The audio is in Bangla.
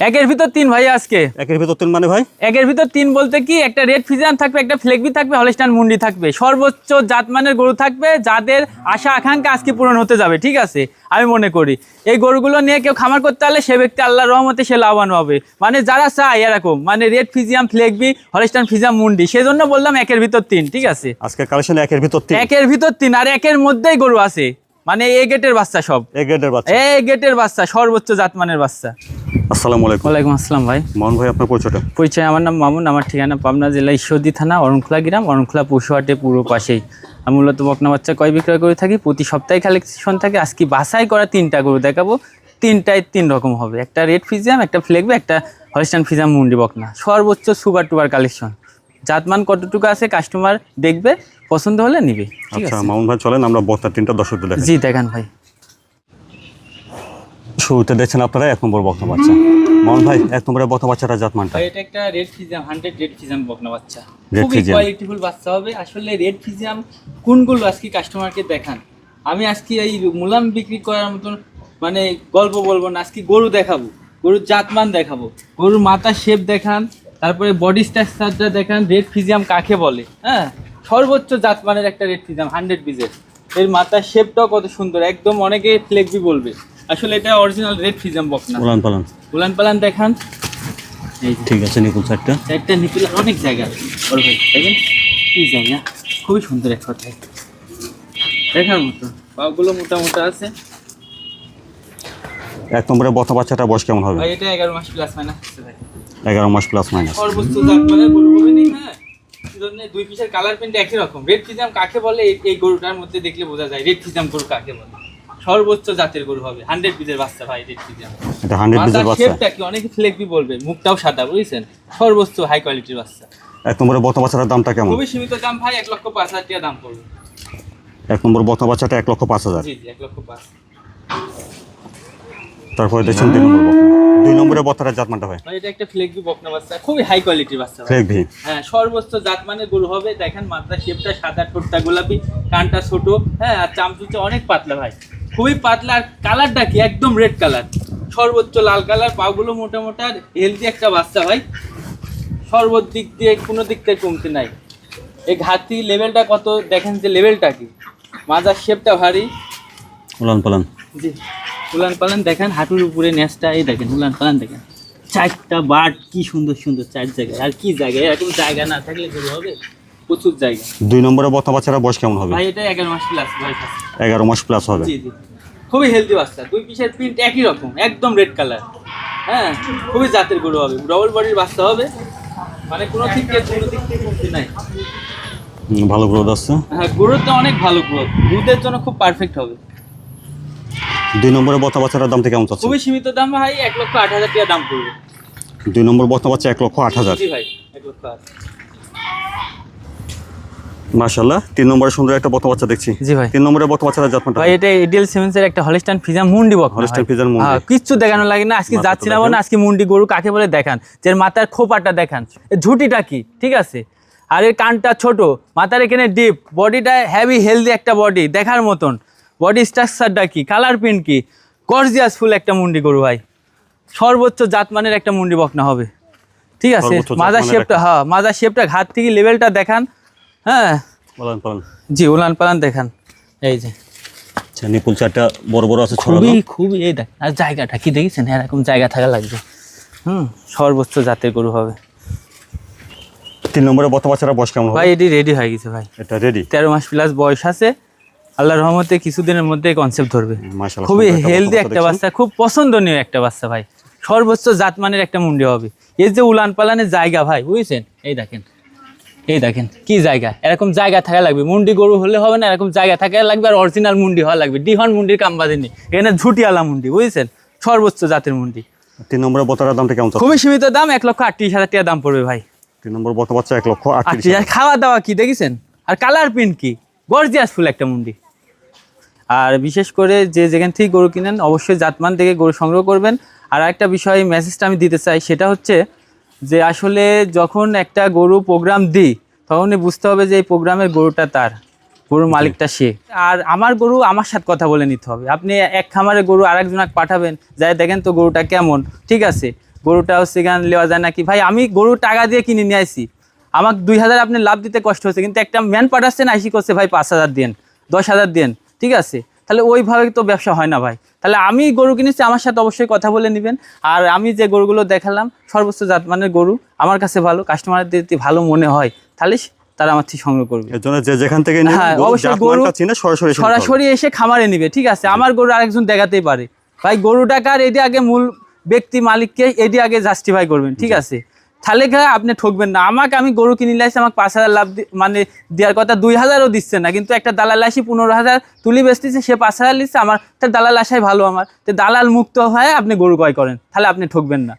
একের ভিতর তিন ভাই আজকে। একের ভিতর তিন মানে ভাই? একের ভিতর তিন বলতে কি একটা রেড ফিজিয়ান থাকবে একটা ফ্লেগবি থাকবে হলস্টান মুন্ডি থাকবে। সর্বোচ্চ জাতমানের গরু থাকবে যাদের আশা আকাঙ্ক্ষা আজকে পূরণ হতে যাবে ঠিক আছে? আমি মনে করি। এই গরুগুলো নিয়ে কেউ খামার করতে পারলে সে ব্যক্তি আল্লাহর রহমতে সে লাভবান হবে। মানে যারা চায় এরকম মানে রেড ফিজিয়াম ফ্লেগবি হলস্টান ফিজিয়াম মুন্ডি সেজন্য বললাম একের ভিতর তিন ঠিক আছে? আজকে কালেকশন একের ভিতর তিন। একের ভিতর তিন আর একের মধ্যেই গরু আছে। মানে এ গেটের বাচ্চা সব। এক গ্রেডের বাচ্চা। এ গেটের বাচ্চা সর্বোচ্চ জাতমানের বাচ্চা। আসসালামু আলাইকুম। ওয়ালাইকুম আসসালাম ভাই। আপনার পরিচয়টা? পরিচয় আমার নাম মামুন আমার ঠিকানা পাবনা জেলা ঈশ্বরদী থানা অরণখোলা গ্রাম অরণখোলা পশুহাটে পুরো পাশেই। আমি মূলত বকনা বাচ্চা কয় বিক্রয় করে থাকি প্রতি সপ্তাহে কালেকশন থাকে। আজকে করা তিনটা গরু দেখাবো। তিনটায় তিন রকম হবে। একটা রেড ফিজিয়াম একটা ফ্লেগবে একটা হলিস্টান ফিজিয়াম মুন্ডি বকনা। সর্বোচ্চ সুপার টুপার কালেকশন জাতমান কতটুকু আছে কাস্টমার দেখবে পছন্দ হলে নিবে। আচ্ছা মামুন ভাই চলেন আমরা বক্তার তিনটা দেখেন জি দেখান ভাই। শুরুতে দেখছেন আপনারা এক নম্বর বক্তা বাচ্চা। মোহন ভাই এক নম্বরের বক্তা বাচ্চাটা জাতমানটা এটা একটা red Friesian hundred red Friesian বকনা বাচ্চা। খুবই কোয়ালিটিফুল বাচ্চা হবে। আসলে রেড ফিজিয়াম কোনগুলো আজকে কাস্টমারকে দেখান? আমি আজকে এই মুলাম বিক্রি করার মতন মানে গল্প বলব না আজকে গরু দেখাবো। গরুর জাতমান দেখাবো। গরুর মাথা শেপ দেখান তারপরে বডি স্ট্রাকচারটা দেখান রেড ফিজিয়াম কাকে বলে হ্যাঁ? সর্বোচ্চ জাতমানের একটা রেড ফিজিয়াম হান্ড্রেড পিসের এর মাথার শেপটাও কত সুন্দর একদম অনেকে ফ্লেক্সি বলবে। আসলে এটা অরিজিনাল রেড বকনা উলান পালান। উলান পালান দেখান। ঠিক আছে নিকুল চারটা একটা নিপিল অনেক জায়গা। ভাই দেখেন? কি জায়গা? খুবই সুন্দর এক কথায়। দেখার মতো। পাগুলো মোটা মোটা আছে। এক নম্বরের বক্তা বাচ্চাটা বয়স কেমন হবে? ভাই এটা এগারো মাস প্লাস মাইনাস এগারো মাস প্লাস মাইনাস সর্বোচ্চ জাত মানে হ্যাঁ? জন্য দুই পিসের কালার প্রিন্ট একই রকম। রেড ফিজাম কাকে বলে? এই- এই গরুটার মধ্যে দেখলে বোঝা যায়। রেড ফিজাম গরু কাকে বলে? সর্বোচ্চ জাতের গরু হবে। হান্ড্রেড পিসের বাচ্চা ভাই রেড এটা হান্ড্রেড পিসের বাচ্চা। শেপটা কি? অনেকে বলবে মুখটাও সাদা বুঝছেন? সর্বোচ্চ হাই কোয়ালিটির বাচ্চা। এক নম্বরের বক্তা বাচ্চাটার দামটা কেমন? খুবই সীমিত দাম ভাই এক লক্ষ পাঁচ হাজার টাকা দাম পড়বে। এক নম্বর বক্তা বাচ্চাটা এক লক্ষ পাঁচ হাজার। জি জি এক লক্ষ পাঁচ। তারপরে দেখছেন দুই নম্বর দুই নম্বরের বক্তাটা জাতমানটা ভাই। ভাই এটা একটা ফ্লেগবি বকনা বাচ্চা খুবই হাই কোয়ালিটির বাচ্চা। হ্যাঁ সর্বোচ্চ জাতমানের গরু হবে দেখেন মাথার শেপটা সাদা ঠোঁটটা গোলাপি কানটা ছোট হ্যাঁ আর চামচুচে অনেক পাতলা ভাই। খুবই পাতলা আর কালারটা কি? একদম রেড কালার সর্বোচ্চ লাল কালার পাগুলো মোটা মোটা হেলদি একটা বাচ্চা ভাই। সর্বোচ্চ দিক দিয়ে কোনো দিক থেকে কমতে নাই। এই ঘাতি লেভেলটা কত? দেখেন যে লেভেলটা কি। মাথার শেপটা ভারী। উলান পালান। জি। উলান পালান দেখেন হাঁটুর উপরে নেসটা এই দেখেন উলান পালান দেখেন। চারটা বাট কি সুন্দর সুন্দর চার জায়গায়। আর কি জায়গায়? এরকম জায়গা না থাকলে হবে? প্রচুর জায়গা। দুই নম্বরের বক্তা বাচ্চাটা বয়স কেমন হবে? ভাই এটা এগারো মাস প্লাস ভাই এগারো মাস প্লাস হবে। জি জি। খুবই হেলদি বাচ্চা। দুই পিসের প্রিন্ট একই রকম একদম রেড কালার হ্যাঁ খুবই জাতের গরু হবে। ডবল বডির বাচ্চা হবে। মানে কোনো দিক থেকে কোনো দিক থেকে কমতি নাই। ভালো গ্রোথ আসছে। হ্যাঁ গরুর তো অনেক ভালো গ্রোথ দুধের জন্য খুব পারফেক্ট হবে। দুই নম্বরের বক্তা বাচ্চাটার দামটা কেমন চাচ্ছে? খুবই সীমিত দাম ভাই এক লক্ষ আট হাজার টাকা দাম পড়বে। দুই নম্বর বক্তা বাচ্চা এক লক্ষ আট হাজার। জি ভাই এক লক্ষ আট। মাশাল্লাহ তিন নম্বরে সুন্দর একটা বক্তা বাচ্চা দেখছি। জি ভাই। তিন নম্বরের বক্তা বাচ্চাটা ভাই এটা এডিএল সিমেন্সের একটা হলিস্টান ফিজাম মুন্ডি বক Friesian মুন্ডি। কিচ্ছু দেখানো লাগে না আজকে যাচ্ছি না। আজকে মুন্ডি গরু কাকে বলে দেখান? যে মাথার খোপাটা দেখান। এর ঝুটিটা কি? ঠিক আছে? আর এর কানটা ছোট মাথার এখানে ডিপ বডিটা হেভি হেলদি একটা বডি দেখার মতন। বডি স্ট্রাকচারটা কি? কালার প্রিন্ট কি? গর্জিয়াস ফুল একটা মুন্ডি গরু ভাই। সর্বোচ্চ জাতমানের একটা মুন্ডি বকনা হবে। ঠিক আছে? মাজার শেপটা হ্যাঁ মাজার শেপটা ঘাট থেকে লেভেলটা দেখান। হ্যাঁ। বলেন বলেন জি উলান পালান দেখান। এই যে। আচ্ছা নিপুল চারটা বড় বড় আছে খুবই খুবই এই দেখ আর জায়গাটা কি দেখেছেন? এরকম জায়গা থাকা লাগবে। হুম সর্বোচ্চ জাতের গরু হবে। তিন নম্বরের বক্তা বাচ্চাটা বয়স কেমন ভাই এটি রেডি হয়ে গেছে ভাই। এটা রেডি তেরো মাস প্লাস বয়স আছে। আল্লাহ রহমতে কিছুদিনের মধ্যে কনসেপ্ট ধরবে। খুবই হেলদি একটা বাচ্চা খুব পছন্দনীয় একটা বাচ্চা ভাই। সর্বোচ্চ জাতমানের একটা মুন্ডি হবে। এর যে উলান পালানের জায়গা ভাই বুঝছেন? এই দেখেন। এই দেখেন কি জায়গা? এরকম জায়গা থাকা লাগবে। মুন্ডি গরু হলে হবে না এরকম জায়গা থাকা লাগবে আর অরিজিনাল মুন্ডি হওয়া লাগবে। ডিহন মুন্ডির কাম বাঁধেনি এখানে ঝুটিয়ালা মুন্ডি বুঝেছেন? সর্বোচ্চ জাতের মুন্ডি। তিন নম্বরের বক্তার দামটা কেমন খুবই সীমিত দাম এক লক্ষ আটত্রিশ হাজার টাকা দাম পড়বে ভাই। তিন নম্বর বক্তা বাচ্চা এক লক্ষ আটত্রিশ হাজার। খাওয়া দাওয়া কি দেখেছেন? আর কালার প্রিন্ট কি? গর্জিয়াস ফুল একটা মুন্ডি। আর বিশেষ করে যে যেখান থেকে গরু কিনেন অবশ্যই জাতমান থেকে গরু সংগ্রহ করবেন। আর একটা বিষয় মেসেজটা আমি দিতে চাই সেটা হচ্ছে যে আসলে যখন একটা গরু প্রোগ্রাম দিই তখনই বুঝতে হবে যে এই প্রোগ্রামের গরুটা তার গরুর মালিকটা সে। আর আমার গরু আমার সাথে কথা বলে নিতে হবে। আপনি এক খামারে গরু আরেকজনকে পাঠাবেন যাই দেখেন তো গরুটা কেমন। ঠিক আছে গরুটা হচ্ছে গান নেওয়া যায় নাকি? ভাই আমি গরু টাকা দিয়ে কিনে নিয়ে আসি আমাকে দুই হাজার আপনি লাভ দিতে কষ্ট হচ্ছে কিন্তু একটা ম্যান পাঠাচ্ছেন আইসি করছে ভাই পাঁচ হাজার দেন দশ হাজার দেন। ঠিক আছে তাহলে ওইভাবে তো ব্যবসা হয় না ভাই। তাহলে আমি গরু কিনেছি আমার সাথে অবশ্যই কথা বলে নেবেন। আর আমি যে গরুগুলো দেখালাম সর্বোচ্চ জাত মানের গরু আমার কাছে ভালো কাস্টমারদের যদি ভালো মনে হয় তাহলে তারা আমার থেকে সংগ্রহ করবে। এর জন্য যে যেখান থেকে হ্যাঁ, অবশ্যই গরু সরাসরি এসে সরাসরি এসে খামারে নিবে ঠিক আছে? আমার গরু আরেকজন দেখাতেই পারে। ভাই গরু টাকার এটি আগে মূল ব্যক্তি মালিককে এটি আগে জাস্টিফাই করবেন ঠিক আছে? তাহলে আপনি ঠকবেন না। আমাকে আমি গরু কিনে লাইছি আমাকে পাঁচ হাজার লাভ মানে দেওয়ার কথা দুই হাজারও দিচ্ছে না। কিন্তু একটা দালাল আসি, পনেরো হাজার তুলি বেচতেছে, সে পাঁচ হাজার নিচ্ছে। আমার তার দালাল আসাই ভালো আমার। তো দালাল মুক্ত হয়ে আপনি গরু ক্রয় করেন। তাহলে আপনি ঠকবেন না।